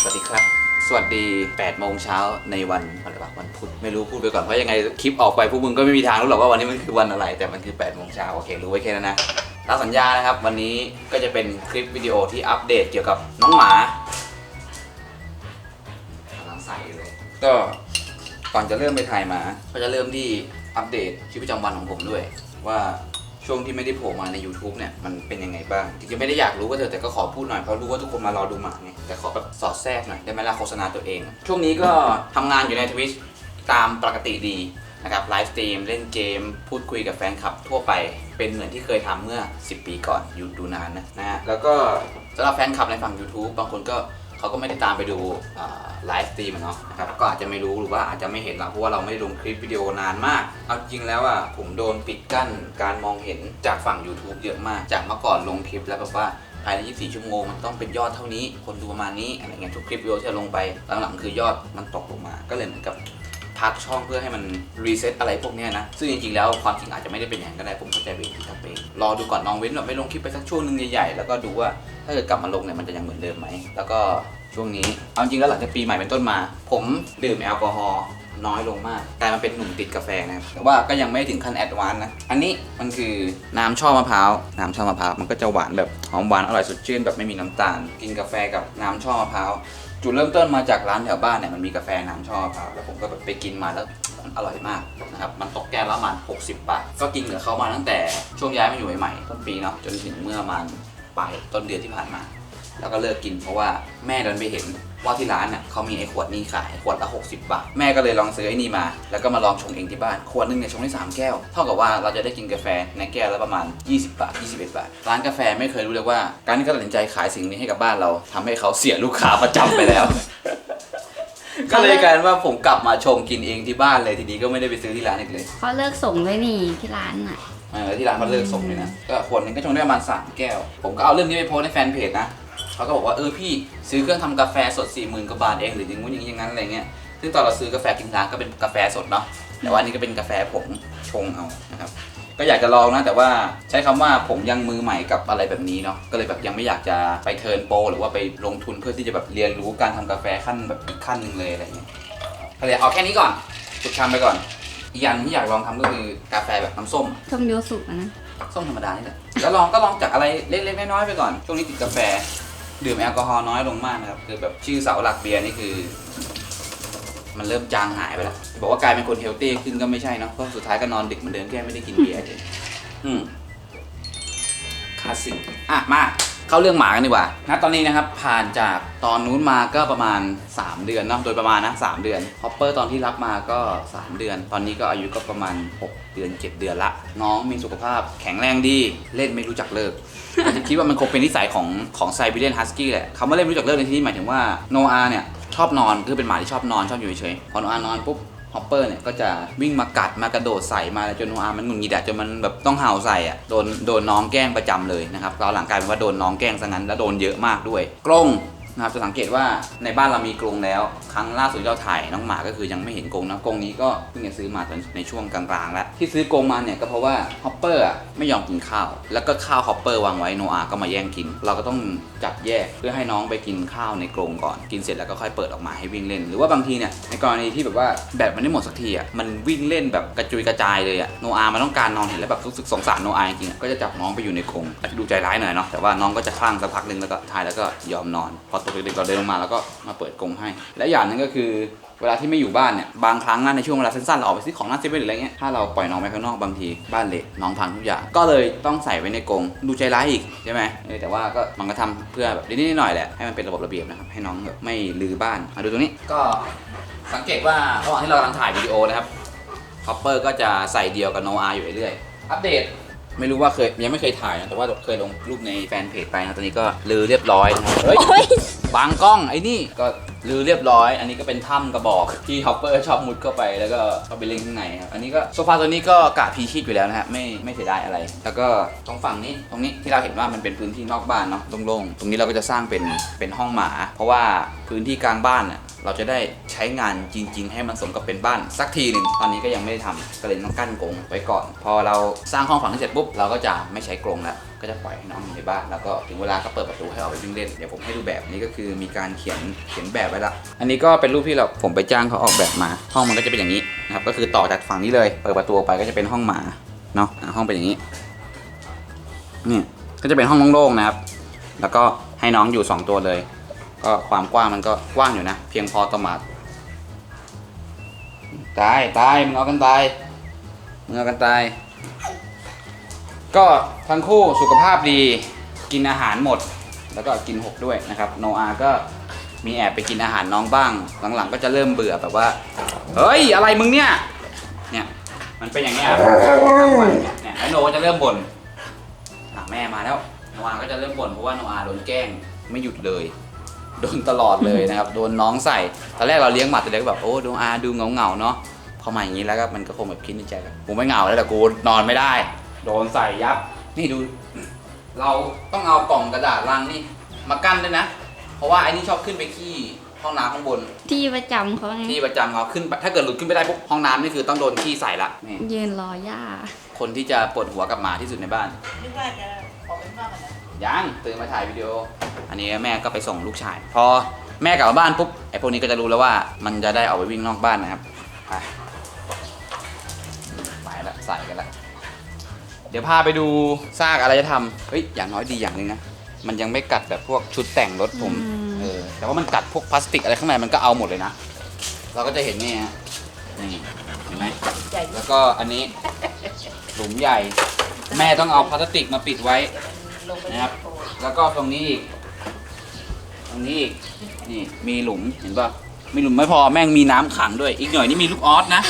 สวัสดีครับ สวัสดี8โมงเช้าในวันอะไรวะวันพุธ ไม่รู้พูดไปก่อนเพราะยังไงคลิปออกไปพวกมึงก็ไม่มีทางรู้หรอกว่าวันนี้มันคือวันอะไร แต่มันคือ8โมงเช้าโอเครู้ไว้แค่นั้นนะตามสัญญานะครับ วันนี้ก็จะเป็นคลิปวิดีโอที่อัปเดตเกี่ยวกับน้องหมากำลังใส่เลย ก็ก่อนจะเริ่มไปถ่ายหมา ก็จะเริ่มที่อัปเดตชีวิตประจำวันของผมด้วย ว่า ช่วงที่ไม่ได้โผล่มาใน YouTube เนี่ยมันเป็นยังไงบ้างจริงๆไม่ได้อยากรู้ก็เถอะแต่ก็ขอพูดหน่อยเพราะรู้ว่าทุกคนมารอดูหมาไงแต่ขอแบบสอดแทรกหน่อยได้ไหมล่ะโฆษณาตัวเอง ช่วงนี้ก็ทำงานอยู่ในทวิชตามปกติดีนะครับไลฟ์สตรีมเล่นเกม พูดคุยกับแฟนคลับทั่วไปเป็นเหมือนที่เคยทำเมื่อ 10 ปีก่อนอยู่ดูนานนะนะฮะแล้วก็สำหรับแฟนคลับในฝั่ง YouTube บางคนก็ เขาก็ไม่ได้ตามไปดูไลฟ์สตรีมเนาะนะครับก็อาจจะไม่รู้หรือว่าอาจจะไม่เห็นเราเพราะว่าเราไม่ได้ลงคลิปวิดีโอนานมาก เอาจริงแล้วอะผมโดนปิดกั้นการมองเห็นจากฝั่ง YouTube เยอะมาก จากเมื่อก่อนลงคลิปแล้วแบบว่าภายใน 24 ชั่วโมง มันต้องเป็นยอดเท่านี้ คนดูประมาณนี้ อะไรเงี้ย ทุกคลิปวิดีโอที่ลงไป หลังๆคือยอดมันตกลงมา ก็เลยเหมือนกับ พักช่องเพื่อให้มันรีเซ็ตอะไรพวกนี้นะ ซึ่งจริงๆแล้วความจริงอาจจะไม่ได้เป็นอย่างนั้นก็ได้ผมเข้าใจเองที่ทำเองรอดูก่อนลองเว้นแบบไม่ลงคลิปไปสักช่วงหนึ่งใหญ่ๆแล้วก็ดูว่าถ้าเกิดกลับมาลงเนี่ยมันจะยังเหมือนเดิมไหมแล้วก็ช่วงนี้เอาจริงแล้วหลังจากปีใหม่เป็นต้นมา ผมดื่มแอลกอฮอล์น้อยลงมากกลายมาเป็นหนุ่มติดกาแฟนะครับแต่ว่าก็ยังไม่ถึงขั้นแอดวานนะ อันนี้มันคือน้ำช่อมะพร้าว น้ำช่อมะพร้าวมันก็จะหวานแบบหอมหวานอร่อยสดชื่นแบบไม่มีน้ำตาล กินกาแฟกับน้ำช่อมะพร้าว จุดเริ่มต้นมาจากร้านแถวบ้านเนี่ยมันมีกาแฟน้ำชอบครับแล้วผมก็แบบไปกินมาแล้วมันอร่อยมากนะครับมันตกแก้วละประมาณ60 บาท ก็กินกับเขามาตั้งแต่ช่วงย้ายมาอยู่ใหม่ๆต้นปีเนาะจนถึงเมื่อประมาปลายต้นเดือนที่ผ่านมา แล้วก็เลิกกินเพราะว่าแม่เดินไปเห็นว่าที่ร้านน่ะเขามีไอ้ขวดนี้ขายขวดละ 60 บาท แม่ก็เลยลองซื้อไอ้นี่มา แล้วก็มาลองชงเองที่บ้าน ขวดหนึงเนี่ยชงได้ 3 แก้ว เท่ากับว่าเราจะได้กินกาแฟในแก้วละประมาณ 20 บาท 21 บาท ร้านกาแฟไม่เคยรู้เลยว่า การที่เขาตัดสินใจขายสิ่งนี้ให้กับบ้านเราทำให้เขาเสียลูกค้าประจำไปแล้ว ก็เลยกลายเป็นว่าผมกลับมาชงกินเองที่บ้านเลยทีนี้ก็ไม่ได้ไปซื้อที่ร้านอีกเลยเขาเลิกส่งด้วยนี่ที่ร้านอะเออที่ร้านเขาเลิกส่งเลยนะก็ขวดหนึงก็ชงได้ประมาณสามแก้ว ผมก็เอาเรื่องนี้ไปโพสต์ในแฟนเพจนะ เขาก็บอกว่าเออพี่ซื้อเครื่องทำกาแฟสด4ี่หมื่นกว่าบาทเองหรืออย่างงู้นอย่างนี้อย่างนั้นอะไรเงี้ยซึ่งตอนเราซื้อกาแฟกินร้านก็เป็นกาแฟสดเนาะแต่ว่าอันนี้ก็เป็นกาแฟผงชงเอานะครับก็อยากจะลองนะแต่ว่าใช้คำว่าผมยังมือใหม่กับอะไรแบบนี้เนาะก็เลยแบบยังไม่อยากจะไปเทิร์นโปรหรือว่าไปลงทุนเพื่อที่จะแบบเรียนรู้การทำกาแฟขั้นแบบอีกขั้นหนึ่งเลยอะไรเงี้ยก็เลยเอาแค่นี้ก่อนฝึกทำไปก่อนอีกอย่างหนึงที่อยากลองทำก็คือกาแฟแบบน้ำส้มชมโยสุอะนะส้มธรรมดานี่แหละแล้วลองก็ลองจากอะไรเล็กๆน้อยๆไปก่อนช่วงนี้ติดกาแฟ ดื่มแอลกอฮอล์น้อยลงมากนะครับคือแบบชื่อเสาหลักเบียร์นี่คือ มันเริ่มจางหายไปแล้วบอกว่ากลายเป็นคนเฮลตี้ขึ้นก็ไม่ใช่เนาะเพราะสุดท้ายก็นอนดึกเหมือนเดิมแค่ไม่ได้กินเบียร์เฉยอืมคลาสสิกอะมาเข้าเรื่องหมากันดีกว่าณตอนนี้นะครับผ่านจากตอนนู้นมาก็ประมาณ 3 เดือนเนาะโดยประมาณนะ 3 เดือนฮอปเปอร์ตอนที่รับมาก็ 3 เดือน ตอนนี้ก็อายุก็ประมาณ 6 เดือน 7 เดือนละ น้องมีสุขภาพแข็งแรงดี เล่นไม่รู้จักเลิก อาจจะคิดว่ามันคงเป็นนิสัยของของไซบีเรียนฮัสกี้แหละคำว่าเล่นไม่รู้จักเลิกในที่นี้หมายถึงว่าโนอาเนี่ยชอบนอนคือเป็นหมาที่ชอบนอนชอบอยู่เฉยๆพอโนอานอนปุ๊บฮอปเปอร์เนี่ยก็จะวิ่งมากัดมากระโดดใส่มาจนโนอามันหงุดหงิดอะจนมันแบบต้องเห่าใส่อะโดนโดนน้องแกล้งประจำเลยนะครับตอนหลังกลายเป็นว่าโดนน้องแกล้งซะงั้นแล้วโดนเยอะมากด้วยกรง นะครับจะสังเกตว่าในบ้านเรามีกรงแล้ว ครั้งล่าสุดที่เราถ่ายน้องหมาก็คือยังไม่เห็นกรงนะกรงนี้ก็เพิ่งจะซื้อมาตอนในช่วงกลางๆแล้วที่ซื้อกรงมาเนี่ยก็เพราะว่าฮอปเปอร์อะไม่ยอมกินข้าว แล้วก็ข้าวฮอปเปอร์วางไว้โนอาก็มาแย่งกิน เราก็ต้องจัดแยกเพื่อให้น้องไปกินข้าวในกรงก่อนกินเสร็จแล้วก็ค่อยเปิดออกมาให้วิ่งเล่น หรือว่าบางทีเนี่ยในกรณีที่แบบว่าแบตมันไม่หมดสักทีอะมันวิ่งเล่นแบบกระจุยกระจายเลยอะโนอามันต้องการนอนเห็นแล้วแบบรู้สึกสงสารโนอาจริงๆก็จะจับน้องไปอยู่ในกรงอาจจะดูใจร้ายหน่อยเนาะแต่ว่าน้องก็จะคลั่งสักพักหนึ่งแล้วก็ทายแล้วก็ยอมนอนพอตกดึกเราเดินลงมาแล้วก็มาเปิดกรงให้ และอย่างหนึงก็คือเวลาที่ไม่อยู่บ้านเนี่ยบางครั้งนะในช่วงเวลาสั้นๆเราออกไปซื้อของหน้าเซเว่นหรืออะไรเงี้ยถ้าเราปล่อยน้องไปข้างนอกบางทีบ้านเละน้องพังทุกอย่าง ก็เลยต้องใส่ไว้ในกรงดูใจร้ายอีกใช่ไหมแต่ว่าก็มันก็ทำเพื่อแบบนิดๆหน่อยๆแหละให้มันเป็นระบบระเบียบนะครับให้น้องแบบไม่ลือบ้านมาดูตรงนี้ก็สังเกตว่าระหว่างที่เรากำลังถ่ายวิดีโอนะครับคอปเปอร์ก็จะใส่เดียวกับโนอาอยู่เรื่อยๆอัปเดต ไม่รู้ว่าเคยยังไม่เคยถ่ายนะแต่ว่าเคยลงรูปในแฟนเพจไปนะตอนนี้ก็ลือเรียบร้อยนะครับเฮ้ย โอ้ยบางกล้องไอ้นี่ก็ลือเรียบร้อย อันนี้ก็เป็นถ้ำกระบอกที่ฮอปเปอร์ชอบมุดเข้าไปแล้วก็เข้าไปเล่นข้างในครับ อันนี้ก็โซฟาตัวนี้ก็กะพีชีพอยู่แล้วนะฮะไม่ไม่เสียดายอะไร แล้วก็ตรงฝั่งนี้ตรงนี้ที่เราเห็นว่ามันเป็นพื้นที่นอกบ้านเนาะโล่งๆตรงนี้เราก็จะสร้างเป็นเป็นห้องหมา เพราะว่าพื้นที่กลางบ้านน่ะ เราจะได้ใช้งานจริง ๆ ให้มันสมกับเป็นบ้านสักทีหนึ่งตอนนี้ก็ยังไม่ได้ทำก็เลยต้องกั้นกรงไว้ก่อน พอเราสร้างห้องฝังให้เสร็จปุ๊บเราก็จะไม่ใช้กรงแล้วก็จะปล่อยให้น้องอยู่ในบ้านแล้วก็ถึงเวลาก็เปิดประตูให้เอาไปวิ่งเล่นเดี๋ยวผมให้ดูแบบนี้ก็คือมีการเขียนเขียนแบบไว้ละอันนี้ก็เป็นรูปที่เราผมไปจ้างเขาออกแบบมา ห้องมันก็จะเป็นอย่างนี้นะครับก็คือต่อจากฝั่งนี้เลยเปิดประตูไปก็จะเป็นห้องหมาเนาะอะห้องเป็นอย่างนี้นี่ก็จะเป็นห้องโล่งๆนะครับ แล้วก็ให้น้องอยู่ 2 ตัวเลย ก็ความกว้างมันก็กว้างอยู่นะ เพียงพอต่อหมาตายตายมึงเอากันตายมึงเอากันตาย ก็ทั้งคู่สุขภาพดีกินอาหารหมด แล้วก็กินหกด้วยนะครับ โนอาก็มีแอบไปกินอาหารน้องบ้าง หลังๆ ก็จะเริ่มเบื่อแบบว่า เฮ้ย อะไรมึงเนี่ย เนี่ย มันเป็นอย่างเงี้ยเนี่ยแล้วโนจะเริ่มบ่นอะแม่มาแล้ว โนอาก็จะเริ่มบ่นเพราะว่าโนอาโดนแกล้งไม่หยุดเลย โดนตลอดเลยนะครับ โดนน้องใส่ ตอนแรกเราเลี้ยงหมาตัวเล็กก็แบบโอ้ดูอาดูเงาเงาๆเนาะ พอมาอย่างนี้แล้วก็มันก็คงแบบคิดในใจแบบกูไม่เหงาแล้วแต่กูนอนไม่ได้ โดนใส่ยับ นี่ดู เราต้องเอากล่องกระดาษลังนี่มากั้นด้วยนะ เพราะว่าไอ้นี่ชอบขึ้นไปขี้ห้องน้ำข้างบน ที่ประจำเขาไง ที่ประจำเขาขึ้นไปถ้าเกิดหลุดขึ้นไปได้ปุ๊บห้องน้ำนี่คือต้องโดนขี้ใส่ละนี่ยืนรอย่าคนที่จะปวดหัวกับหมาที่สุดในบ้าน นึกว่าจะขอเป็นบ้างกันนะ ยังตื่นมาถ่ายวิดีโอ อันนี้แม่ก็ไปส่งลูกชาย พอแม่กลับมาบ้านปุ๊บไอ้พวกนี้ก็จะรู้แล้วว่ามันจะได้ออกไปวิ่งนอกบ้านนะครับไปไปแล้วใส่กันแล้วเดี๋ยวพาไปดูซากอะไรจะทำเฮ้ยอย่างน้อยดีอย่างหนึ่งนะมันยังไม่กัดแบบพวกชุดแต่งรถผมอืมเออแต่ว่ามันกัดพวกพลาสติกอะไรข้างในมันก็เอาหมดเลยนะ เราก็จะเห็นนี่ฮะนี่เห็นไหมใหญ่ แล้วก็อันนี้หลุมใหญ่ แม่ต้องเอาพลาสติกมาปิดไว้ ลงไปนะครับแล้วก็ตรงนี้อีก ตรงนี้อีก นี่มีหลุมเห็นป่ะ มีหลุมไม่พอแม่งมีน้ำขังด้วย อีกหน่อยนี่มีลูกออสนะ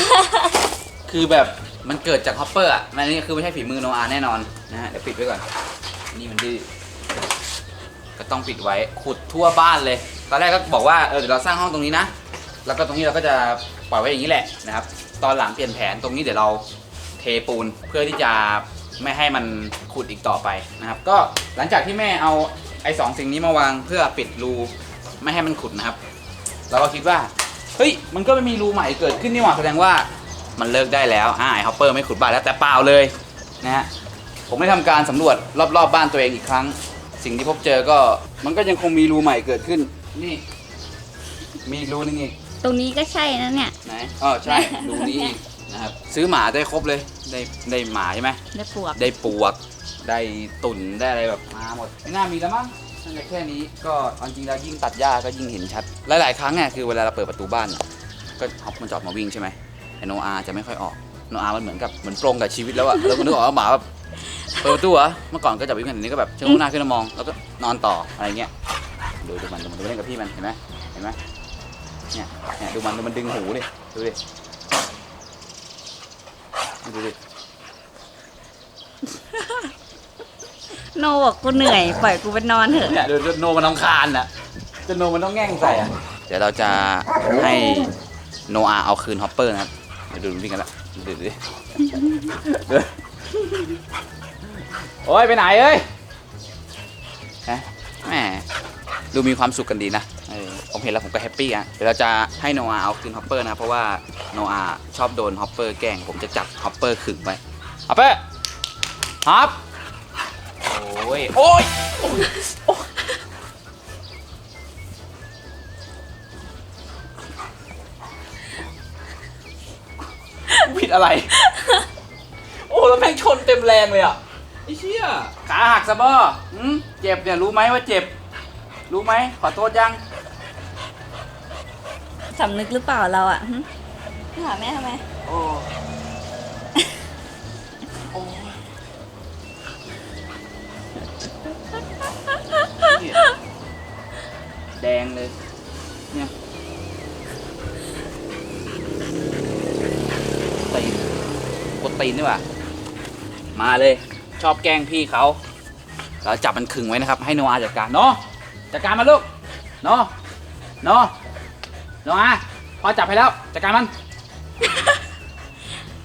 คือแบบมันเกิดจากฮอปเปอร์อะมันนี่คือไม่ใช่ฝีมือโนอาแน่นอนนะฮะเดี๋ยวปิดไว้ก่อน นี่มันดื้อ ก็ต้องปิดไว้ ขุดทั่วบ้านเลย ตอนแรกก็บอกว่า เออเดี๋ยวเราสร้างห้องตรงนี้นะ แล้วก็ตรงนี้เราก็จะปล่อยไว้อย่างนี้แหละนะครับ ตอนหลังเปลี่ยนแผนตรงนี้เดี๋ยวเราเทปูนเพื่อที่จะ ไม่ให้มันขุดอีกต่อไปนะครับ ก็หลังจากที่แม่เอาไอ้สองสิ่งนี้มาวางเพื่อปิดรูไม่ให้มันขุดนะครับ เราก็คิดว่าเฮ้ยมันก็ไม่มีรูใหม่เกิดขึ้นนี่หว่าแสดงว่ามันเลิกได้แล้วอ่าไอ้ฮอปเปอร์ไม่ขุดบ้านแล้วแต่เปล่าเลยนะฮะผมได้ทำการสำรวจรอบๆบ้านตัวเองอีกครั้ง สิ่งที่พบเจอก็มันก็ยังคงมีรูใหม่เกิดขึ้น นี่ มีอีกรูนึงอีกตรงนี้ก็ใช่นะเนี่ยไหนอ๋อใช่รูนี้อีก นะครับซื้อหมาได้ครบเลยได้ได้หมาใช่ไหมได้ปวกได้ปวกได้ตุ่นได้อะไรแบบมาหมดไม่น่ามีแล้วมั้งน่าจะแค่นี้ก็เอาจริงแล้วยิ่งตัดหญ้าก็ยิ่งเห็นชัด หลาย ๆ ครั้งเนี่ยคือเวลาเราเปิดประตูบ้านเนี่ยก็ฮอปมันจะออกมาวิ่งใช่ไหมไอโนอาจะไม่ค่อยออกโนอามันเหมือนกับเหมือนปรงกับชีวิตแล้วอะแล้วมันนึกออกว่าหมาแบบเปิดประตูเหรอเมื่อก่อนก็จะวิ่งกันอันนี้ก็แบบเชิงหน้าขึ้นมามอง แล้วก็นอนต่ออะไรเงี้ยดูดูมันดูมันดูมันเล่นกับพี่มันเห็นไหมเห็นไหมเนี่ยเนี่ยดูมันดูมันดึงหูดิดูดิ ดูดิโนบอกกูเหนื่อย ปล่อยกูไปนอนเถอะ เนี่ยเดี๋ยวโนมันต้องคานอะจนโนมันต้องแง่งใส่อะ เดี๋ยวเราจะให้โนอาเอาคืนฮอปเปอร์นะครับเดี๋ยวดูวิ่งกันละดูดิดูดิดูโอ้ยไปไหนเอ้ยฮะแหมดูมีความสุขกันดีนะ เห็นแล้วผมก็แฮปปี้อะเดี๋ยวเราจะให้โนอาเอาคืนฮอปเปอร์นะเพราะว่าโนอาชอบโดนฮอปเปอร์แกล้งผมจะจับฮอปเปอร์ขึงไว้ฮอปเปอร์ฮอปโอ้ยโอ้ยผิดอะไร โอ้แล้วแม่งชนเต็มแรงเลยอะไอ้เชี่ยขาหักซะบ่หืมเจ็บเนี่ยรู้ไหมว่าเจ็บ รู้ไหมขอโทษยัง สำนึกหรือเปล่าเราอะหึหาแม่ทำไม โอ้โอ้เนี่ยแดงเลย เนี่ยตีนกดตีนดีกว่า มาเลย ชอบแกล้งพี่เขา เราจับมันขึงไว้นะครับ ให้โนอาจัดการ เนาะจัดการมันลูก เนาะเนาะ โนอาพอจับให้แล้วจัดการมัน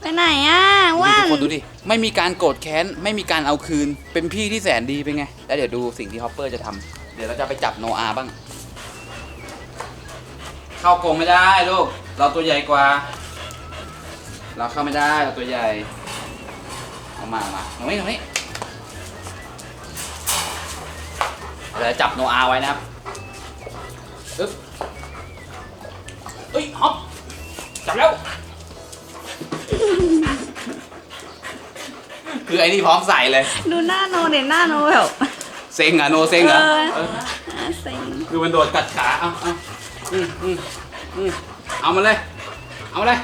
ไปไหนอะดูว่าดิทุนกคนดูดิ ไม่มีการโกรธแค้น ไม่มีการเอาคืน เป็นพี่ที่แสนดีเป็นไง แล้วเดี๋ยวดูสิ่งที่ฮอปเปอร์จะทำ เดี๋ยวเราจะไปจับโนอาบ้าง เข้ากรงไม่ได้ลูก เราตัวใหญ่กว่า เราเข้าไม่ได้เราตัวใหญ่ เอามาเอามาตรงนี้ตรงนี้เดี๋ยวจับโนอาไว้นะครับ อึ๊บ เอ้ยฮอปจับแล้ว คือไอ้นี่พร้อมใส่เลย ดูหน้าโนเด่นหน้าโนแบบเซ็งเหรอะโนเซ็งเหรอเออเอออะเซ็งดูมันโดดกัดขา เอาเอาอืมอืมอืมเอามาเลย เอามาเลย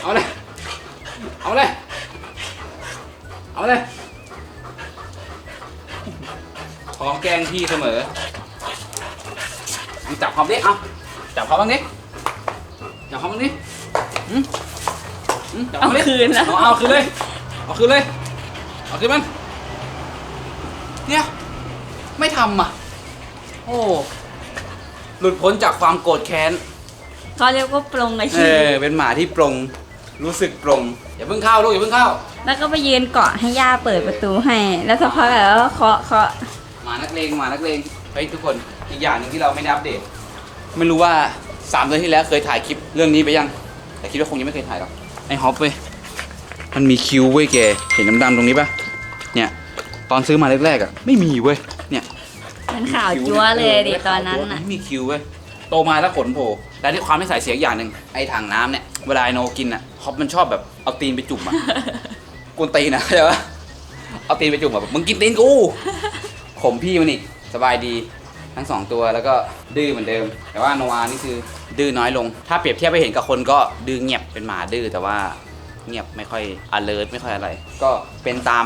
เอามาเลย เอามาเลย เอามาเลยพร้อมแกล้งพี่เสมอมึงจับพร้อมดิ เอาจับพร้อมบ้างดิ จับพร้อมบ้างดิอืมอืมจับพร้เอาอมดิคืนแล้วเอาเอาคืนเลย เอาคืนเลย เอาคืนมัน เนี่ย ไม่ทำอะ โอ้ หลุดพ้นจากความโกรธแค้น เขาเรียกว่าปรงอาเอชีพอ เป็นหมาที่ปรง รู้สึกปรง อย่าเพิ่งเข้าลูกอย่าเพิ่งเข้า แล้วก็ไปยืนเกาะให้ย่าเปิดประตูให้ แล้วสักพักแล้วก็เคาะเคาะหมานักเลงหมานักเลงเฮ้ยทุกคนอีกอย่างหนึ่งที่เราไม่ได้อัปเดต ไม่รู้ว่าสามเดือนที่แล้วเคยถ่ายคลิป เรื่องนี้ไปยัง แต่คิดว่าคงยังไม่เคยถ่ายหรอกไอ้ฮอปเว้ยมันมีคิวเว้ยแกเห็นดำๆตรงนี้ปะเนี่ย ตอนซื้อมาแรกๆอะไม่มีเว้ยเนี่ยมันข่าวจั๊วเลยดิตอนนั้นน่ะไม่มีคิวเว้ยโตมาแล้วขนโผล่และที่ความไม่ใส่เสียงอย่างหนึ่งไอ้ถังน้ำเนี่ยเวลาไอโนกินอะฮอปมันชอบแบบเอาตีนไปจุ่มอะกวนตีนนะเข้าใจปะเอาตีนไปจุ่มแบบมึงกินตีนกูข่มพี่มันอีกสบายดีทั้งสองตัวแล้วก็ดื้อเหมือนเดิม แต่ว่าโนอานี่คือ ดื้อน้อยลง ถ้าเปรียบเทียบไปเห็นกับคนก็ดื้อเงียบเป็นหมาดื้อแต่ว่าเงียบไม่ค่อย alert ไม่ค่อยอะไร ก็เป็นตาม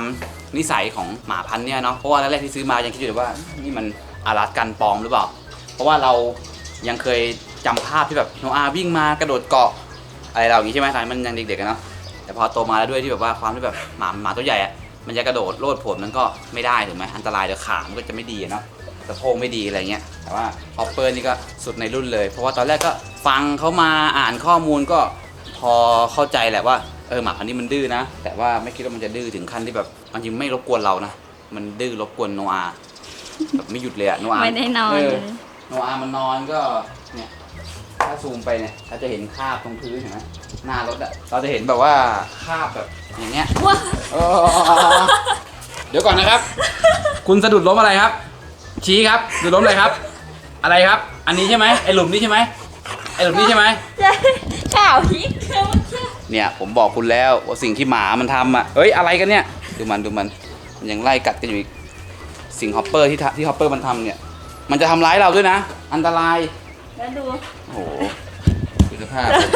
นิสัยของหมาพันธุ์เนี่ยเนาะเพราะว่าแรกๆที่ซื้อมายังคิดอยู่เลยว่านี่มันอารัสกันปลอมหรือเปล่า เพราะว่าเรายังเคยจำภาพที่แบบโนอาวิ่งมากระโดดเกาะอะไรเราอย่างนี้ใช่ไหมตอนนมันยังเด็กๆอะเนาะแต่พอโตมาแล้วด้วยที่แบบว่าความที่แบบหมาหมาตัวใหญ่อะมันจะกระโดดโลดโผลมันก็ไม่ได้ถูกไหมอันตรายเดี๋ยวขามันก็จะไม่ดีเนาะ สะโพกไม่ดีอะไรเงี้ย แต่ว่าฮอปเปอร์นี่ก็สุดในรุ่นเลย เพราะว่าตอนแรกก็ฟังเขามาอ่านข้อมูลก็พอเข้าใจแหละว่าเออหมาพันธุ์นี้มันดื้อนะ แต่ว่าไม่คิดว่ามันจะดื้อถึงขั้นที่แบบมันจริงไม่รบกวนเรานะ มันดื้อรบกวนโนอาแบบไม่หยุดเลยอะโนอาไม่ได้นอนเอเลอยโนอามันนอนก็เนี่ยถ้าซูมไปเนี่ยเราจะเห็นคราบตรงพื้นเห็นไหมหน้ารถอะเราจะเห็นแบบว่าคราบแบบอย่างเงี้ยว้า เออเดี๋ยวก่อนนะครับ คุณสะดุดล้มอะไรครับ ชี้ครับสะดุดล้มอะไรครับ อะไรครับ อันนี้ใช่ไหมไอหลุมนี้ใช่ไหมไอหลุมนี้ใช่ไหมข่าวพริกเนี่ยผมบอกคุณแล้วว่าสิ่งที่หมามันทำอะเฮ้ยอะไรกันเนี่ยดูมันดูมันมันยังไล่กัดกันอยู่อีกสิ่งฮอปเปอร์ที่ทำที่ฮอปเปอร์มันทำเนี่ยมันจะทำร้ายเราด้วยนะ อันตรายแล้วดู โอ้โหดูสภาพดิ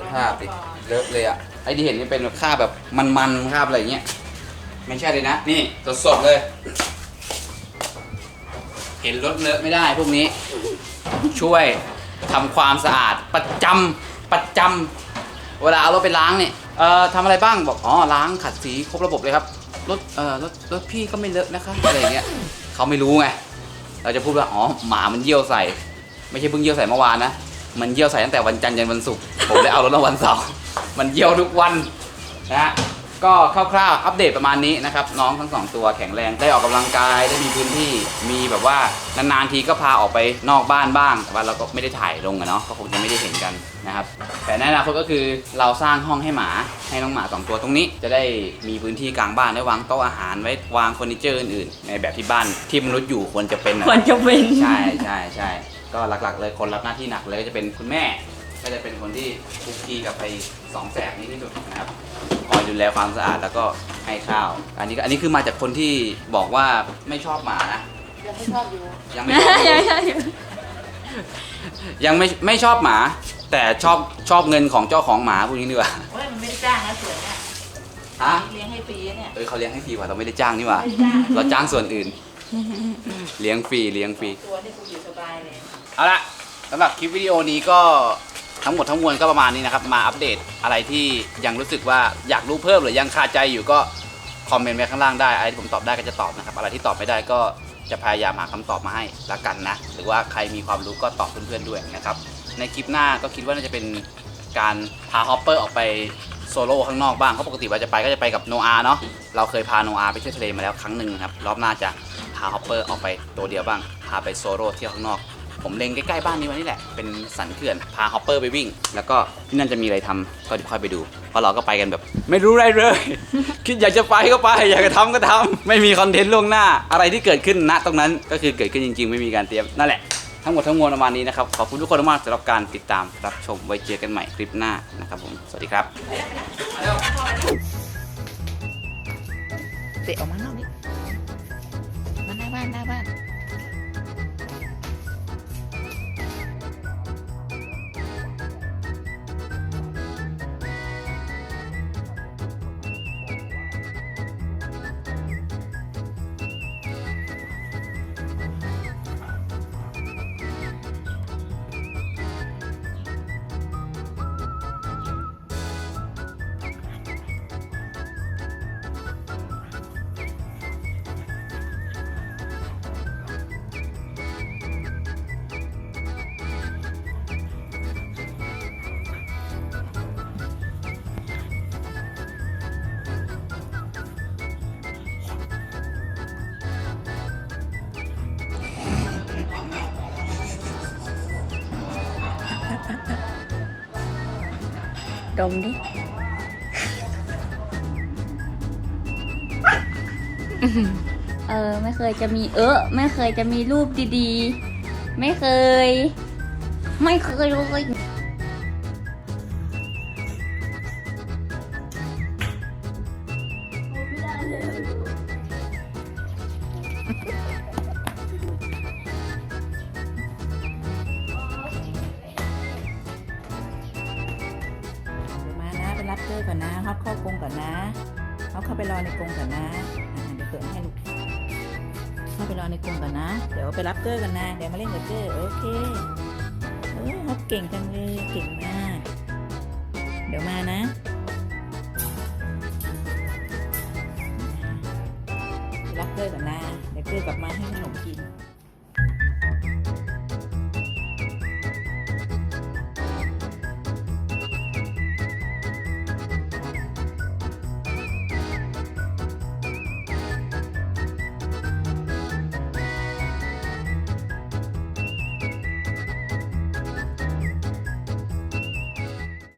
สภาพดิเลอะเลยอะไอ้ที่เห็นนี่เป็นแบบคราบแบบมันๆคราบอะไรเงี้ยไม่ใช่เลยนะ นี่สดๆเลย เห็นรถเลอะไม่ได้พวกนี้ ช่วยทำความสะอาดประจำประจำเวลาเอารถไปล้างเนี่ยเอ่อทำอะไรบ้างบอกอ๋อล้างขัดสีครบระบบเลยครับรถเอ่อรถรถพี่ก็ไม่เลอะนะคะอะไรอย่างเงี้ยเขาไม่รู้ไงเราจะพูดว่าอ๋อหมามันเยี่ยวใส่ ไม่ใช่เพิ่งเยี่ยวใส่เมื่อวานนะมันเยี่ยวใส่ตั้งแต่วันจันทร์ยันวันศุกร์ผมเลยเอารถมาวันเสาร์มันเยี่ยวทุกวันนะฮะ ก็คร่าวๆ อัปเดตประมาณนี้นะครับ น้องทั้งสองตัวแข็งแรงได้ออกกำลังกายได้มีพื้นที่มีแบบว่านานๆทีก็พาออกไปนอกบ้านบ้าง แต่ว่าเราก็ไม่ได้ถ่ายลงอะเนาะก็คงจะไม่ได้เห็นกันนะครับแต่ในอนาคตก็คือเราสร้างห้องให้หมาให้น้องหมาสองตัวตรงนี้ จะได้มีพื้นที่กลางบ้านได้วางโต๊ะอาหารไว้วางเฟอร์นิเจอร์อื่นๆในแบบที่บ้านที่มนุษย์อยู่ควรจะเป็นอะควรจะเป็นใช่ใช่ใช่ก็หลักๆ เลยคนรับหน้าที่หนักเลยก็จะเป็นคุณแม่ ก็จะเป็นคนที่คุกคีกับไป สองแสบนี้ที่สุดนะครับคอยดูแลความสะอาดแล้วก็ให้ข้าว อันนี้ก็อันนี้คือมาจากคนที่บอกว่าไม่ชอบหมานะ ยังไม่ชอบอยู่ยังไม่ชอบยังไงยังไม่ไม่ชอบหมา แต่ชอบชอบเงินของเจ้าของหมาพวกนี้ดีกว่าเฮ้ยมันไม่ได้จ้างนะสวนเนี่ยฮะเลี้ยงให้ฟรีเนี่ยเออเขาเลี้ยงให้ฟรีว่ะเราไม่ได้จ้างนี่หว่าไม่ได้จ้างเราจ้างส่วนอื่น เลี้ยงฟรีเลี้ยงฟรีตัวนี่กูอยู่สบายเลยเอาละสำหรับคลิปวิดีโอนี้ก็ ทั้งหมดทั้งมวลก็ประมาณนี้นะครับ มาอัปเดตอะไรที่ยังรู้สึกว่าอยากรู้เพิ่มหรือยังคาใจอยู่ก็คอมเมนต์ไว้ข้างล่างได้อะไรที่ผมตอบได้ก็จะตอบนะครับ อะไรที่ตอบไม่ได้ก็จะพยายามหาคำตอบมาให้ละกันนะ หรือว่าใครมีความรู้ก็ตอบเพื่อนๆด้วยนะครับ ในคลิปหน้าก็คิดว่าน่าจะเป็นการพาฮอปเปอร์ออกไปโซโล่ข้างนอกบ้างเพราปกติว่าจะไปก็จะไปกับโนอาเนาะ เราเคยพาโนอาไปเที่ยวทะเลมาแล้วครั้งหนึ่งครับ รอบหน้าจะพาฮอปเปอร์ออกไปตัวเดียวบ้าง พาไปโซโล่เที่ยวข้างนอก ผมเล็งใกล้ๆบ้านนี้วันนี้แหละ เป็นสันเขื่อน พาฮอปเปอร์ไปวิ่ง แล้วก็ที่นั่นจะมีอะไรทำก็ค่อยไปดู เพราะเราก็ไปกันแบบ ไม่รู้อะไรเลย คิดอยากจะไปก็ไป อยากจะทำก็ทำไม่มีคอนเทนต์ล่วงหน้า อะไรที่เกิดขึ้นณตรงนั้นก็คือเกิดขึ้นจริง ๆ ไม่มีการเตรียม นั่นแหละ ทั้งหมดทั้งมวลประมาณนี้นะครับ ขอบคุณทุกคนมากสำหรับการติดตามรับชม ไว้เจอกันใหม่คลิปหน้านะครับผม สวัสดีครับเตะออกมานอกนี่มาหน้าบ้านหน้าบ้าน ดมดิ เออ ไม่เคยจะมีเออไม่เคยจะมีรูปดีๆ ไม่เคย ไม่เคยเลย ไปรับเกอกันนะ เดี๋ยวมาเล่นกับเกอโอเคเออฮอปเก่งจังเลยเก่งมาก เดี๋ยวมานะรับเกอกันนะเดี๋ยวเกอกลับมาให้ขนมกิน